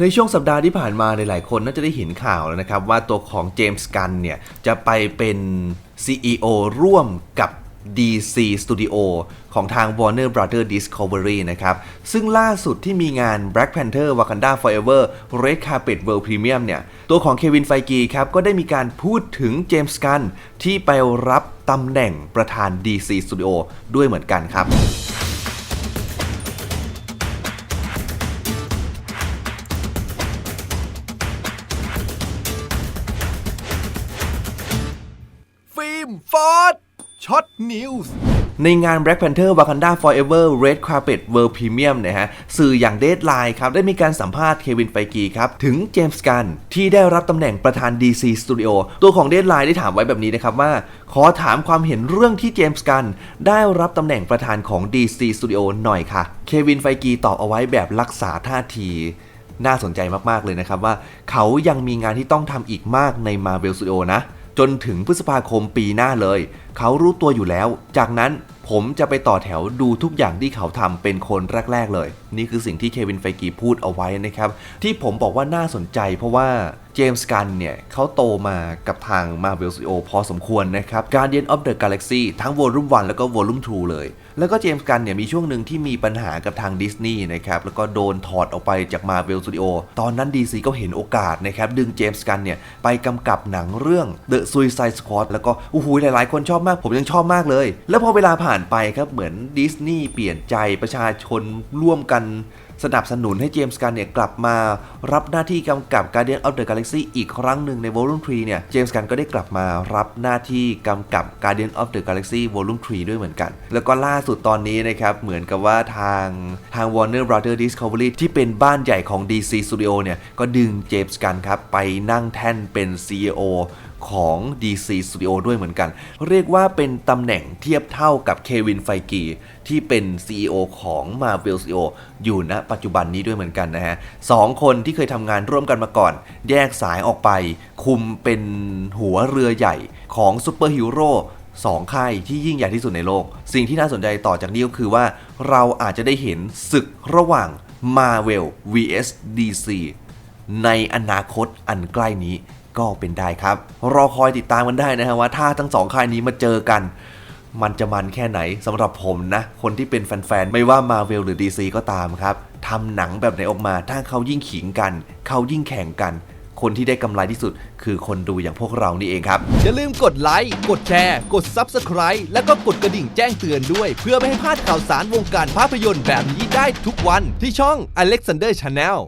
ในช่วงสัปดาห์ที่ผ่านมาหลายๆคนน่าจะได้เห็นข่าวแล้วนะครับ ว่าตัวของเจมส์กันเนี่ย จะไปเป็น CEO ร่วมกับ DC Studio ของทาง Warner Brother Discovery นะครับ ซึ่งล่าสุดที่มีงาน Black Panther Wakanda Forever Red Carpet World Premium เนี่ย ตัวของเควินไฟกีครับ ก็ได้มีการพูดถึงเจมส์กันที่ไปรับตำแหน่งประธาน DC Studio ด้วยเหมือนกันครับ มฟอร์ดช็อตนิวส์ในงาน Black Panther Wakanda Forever Red Carpet World Premium นะฮะสื่ออย่าง Deadline ครับ ได้มีการสัมภาษณ์เควินไฟกีครับ ถึงเจมส์กันที่ได้รับตำแหน่งประธาน DC Studio ตัวของ Deadline ได้ถามไว้แบบนี้นะครับว่า ขอถามความเห็นเรื่องที่เจมส์กันได้รับตำแหน่งประธานของ DC Studio หน่อยค่ะ เควินไฟกีตอบเอาไว้แบบรักษาท่าทีน่าสนใจมาก ๆ เลยนะครับว่า เขายังมีงานที่ต้องทำอีกมากใน Marvel Studio นะ จนถึงพฤษภาคมปีหน้าเลย เขารู้ตัวอยู่แล้ว จากนั้นผมจะไปต่อแถวดูทุกอย่างที่เขาทำเป็นคนแรก ๆ เลย นี่คือสิ่งที่เควินไฟกีพูดเอาไว้นะครับ ที่ผมบอกว่าน่าสนใจเพราะว่าเจมส์กันเนี่ยเขาโตมากับทาง Marvel Studio พอสมควรนะครับ Guardian of the Galaxy ทั้ง Volume 1 แล้วก็ Volume 2 เลย แล้วก็เจมส์กันเนี่ยมีช่วงหนึ่งที่มีปัญหากับทางดิสนีย์นะครับ แล้วก็โดนถอดออกไปจาก Marvel Studio ตอนนั้น DC ก็เห็นโอกาสนะครับ ดึงเจมส์กันเนี่ยไปกำกับหนังเรื่อง The Suicide Squad แล้วก็โอ้โหหลายๆ คนชอบมากผมยังชอบมากเลย แล้วพอเวลาผ่านไปครับเหมือนดิสนีย์เปลี่ยนใจประชาชนร่วมกันสนับสนุนให้เจมส์กันเนี่ยกลับมารับหน้าที่กำกับ Guardian of the Galaxy อีกครั้งหนึ่งใน Volume 3 เนี่ย เจมส์กันก็ได้กลับมารับหน้าที่กำกับ Guardian of the Galaxy Volume 3 ด้วยเหมือนกัน แล้วก็ล่าสุดตอนนี้นะครับ เหมือนกับว่าทางทาง Warner Brother Discovery ที่เป็นบ้านใหญ่ของ DC Studio เนี่ย ก็ดึงเจมส์กันครับ ไปนั่งแท่นเป็น CEO ของ DC Studio ด้วยเหมือนกัน เรียกว่าเป็นตำแหน่งเทียบเท่ากับเควินไฟกีที่เป็น CEO ของ Marvel Studio อยู่ณปัจจุบันนี้ด้วยเหมือนกันนะฮะสองคนที่เคยทำงานร่วมกันมาก่อน แยกสายออกไป คุมเป็นหัวเรือใหญ่ของซูเปอร์ฮีโร่สองค่ายที่ยิ่งใหญ่ที่สุดในโลก สิ่งที่น่าสนใจต่อจากนี้ก็คือว่าเราอาจจะได้เห็นศึกระหว่าง Marvel vs DC ในอนาคตอันใกล้นี้ ก็เป็นได้ครับ รอคอยติดตามกันได้นะฮะว่าถ้าทั้งสองค่ายนี้มาเจอกัน มันจะมันแค่ไหนสำหรับผมนะ คนที่เป็นแฟนๆ ไม่ว่า Marvel หรือ DC ก็ตามครับทำหนังแบบไหนออกมา ถ้าเขายิ่งขิงกัน เขายิ่งแข่งกัน คนที่ได้กำไรที่สุด คือคนดูอย่างพวกเรานี่เองครับ อย่าลืมกดไลค์ กดแชร์ กด Subscribe แล้วก็กดกระดิ่งแจ้งเตือนด้วย เพื่อไม่ให้พลาดข่าวสารวงการภาพยนตร์แบบนี้ได้ทุกวันที่ช่อง Alexander Channel